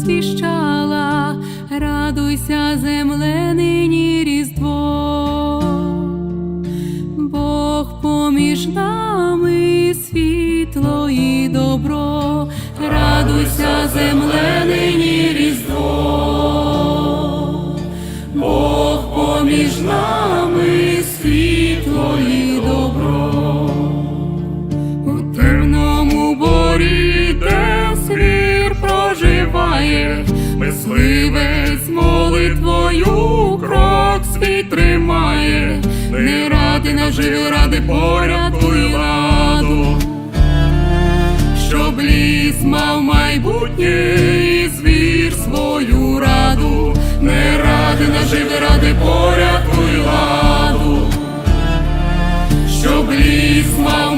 звіщала, радуйся земле нині різдво, Бог поміж нами світло і добро, радуйся земле нині різдво, Бог поміж нами. Мисливець молитвою крок свій тримає, не ради наживи, ради порядку і ладу, щоб ліс мав майбутнє і звір свою раду, не ради наживи, ради порядку і ладу. Щоб ліс мав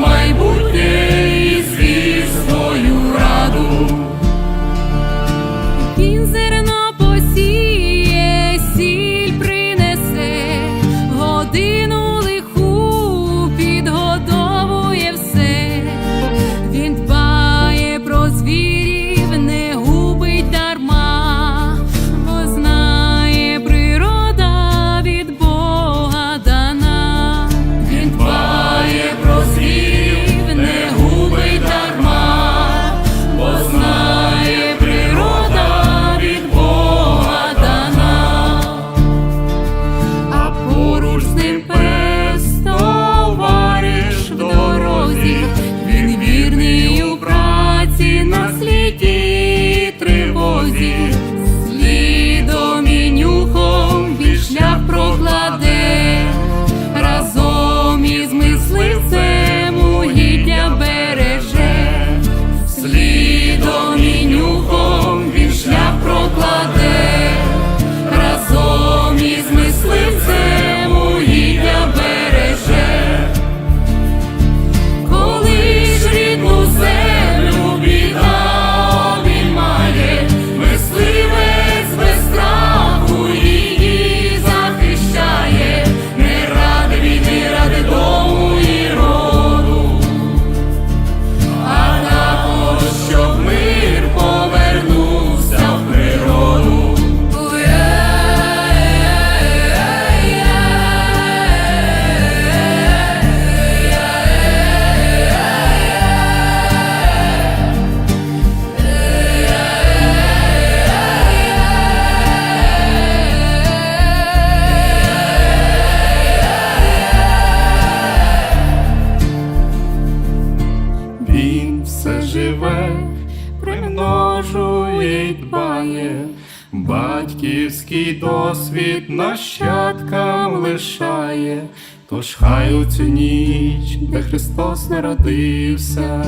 батьківський досвід нащадкам лишає, тож хай у цю ніч, де Христос народився,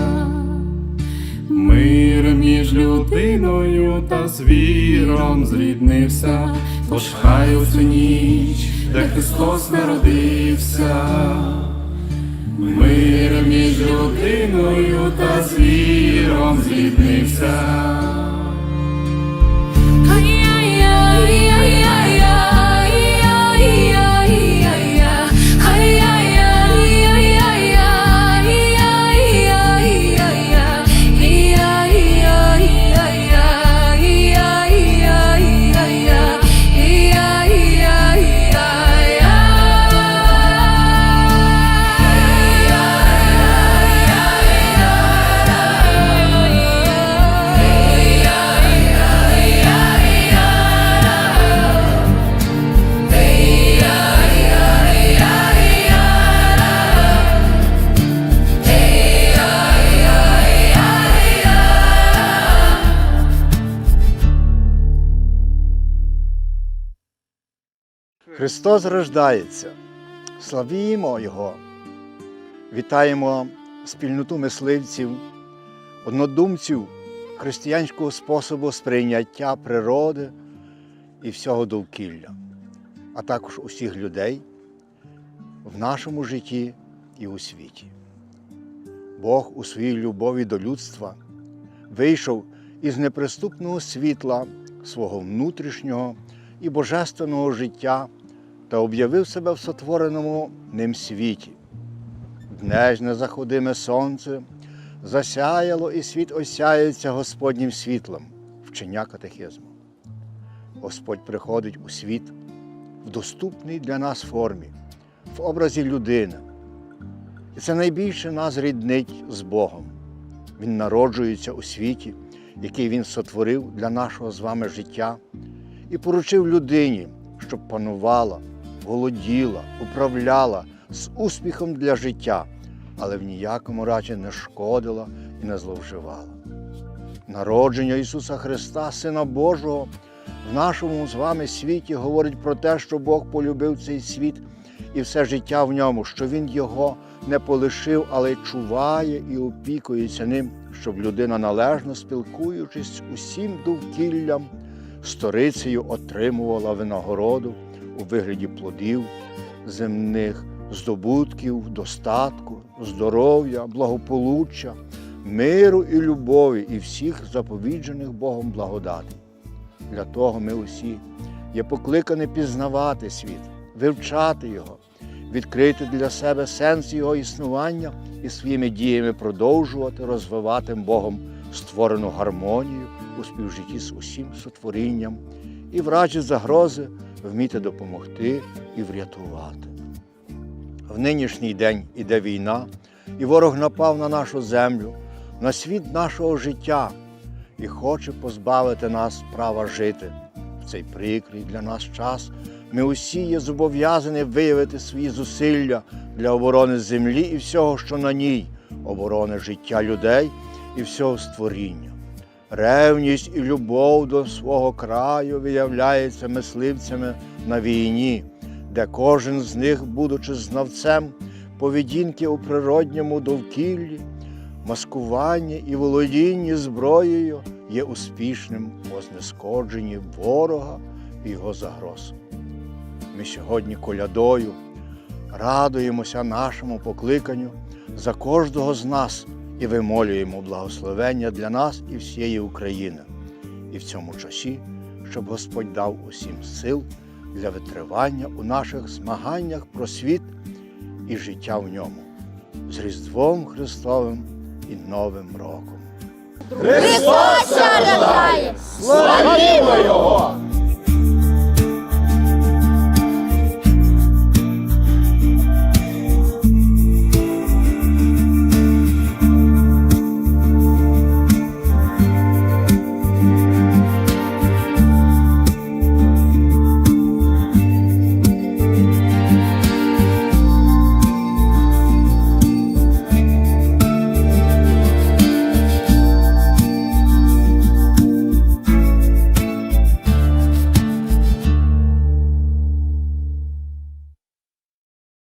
мир між людиною та звіром зріднився, тож хай у цю ніч, де Христос народився. Мир між людиною та звіром зліднився. Христос рождається. Славімо Його! Вітаємо спільноту мисливців, однодумців християнського способу сприйняття природи і всього довкілля, а також усіх людей в нашому житті і у світі. Бог у своїй любові до людства вийшов із неприступного світла свого внутрішнього і божественного життя та об'явив себе в сотвореному ним світі. Днежне заходиме сонце засяяло і світ осяється Господнім світлом, вчення катехизму. Господь приходить у світ в доступній для нас формі, в образі людини. І це найбільше нас ріднить з Богом. Він народжується у світі, який Він сотворив для нашого з вами життя, і поручив людині, щоб панувала, володіла, управляла з успіхом для життя, але в ніякому разі не шкодила і не зловживала. Народження Ісуса Христа, Сина Божого, в нашому з вами світі говорить про те, що Бог полюбив цей світ і все життя в ньому, що Він його не полишив, але чуває і опікується ним, щоб людина, належно спілкуючись усім довкіллям, сторицею отримувала винагороду у вигляді плодів земних, здобутків, достатку, здоров'я, благополуччя, миру і любові і всіх заповіджених Богом благодатей. Для того ми усі є покликані пізнавати світ, вивчати його, відкрити для себе сенс його існування і своїми діями продовжувати розвивати Богом створену гармонію у співжитті з усім сотворінням і в разі загрози вміти допомогти і врятувати. В нинішній день іде війна, і ворог напав на нашу землю, на світ нашого життя і хоче позбавити нас права жити. В цей прикрий для нас час ми усі є зобов'язані виявити свої зусилля для оборони землі і всього, що на ній, оборони життя людей і всього створіння. Ревність і любов до свого краю виявляється мисливцями на війні, де кожен з них, будучи знавцем поведінки у природньому довкіллі, маскування і володіння зброєю є успішним у знешкодженні ворога і його загроз. Ми сьогодні колядою радуємося нашому покликанню за кожного з нас і вимолюємо благословення для нас і всієї України. І в цьому часі, щоб Господь дав усім сил для витривання у наших змаганнях про світ і життя в ньому з Різдвом Христовим і Новим роком. Христос рождає! Славімо Його!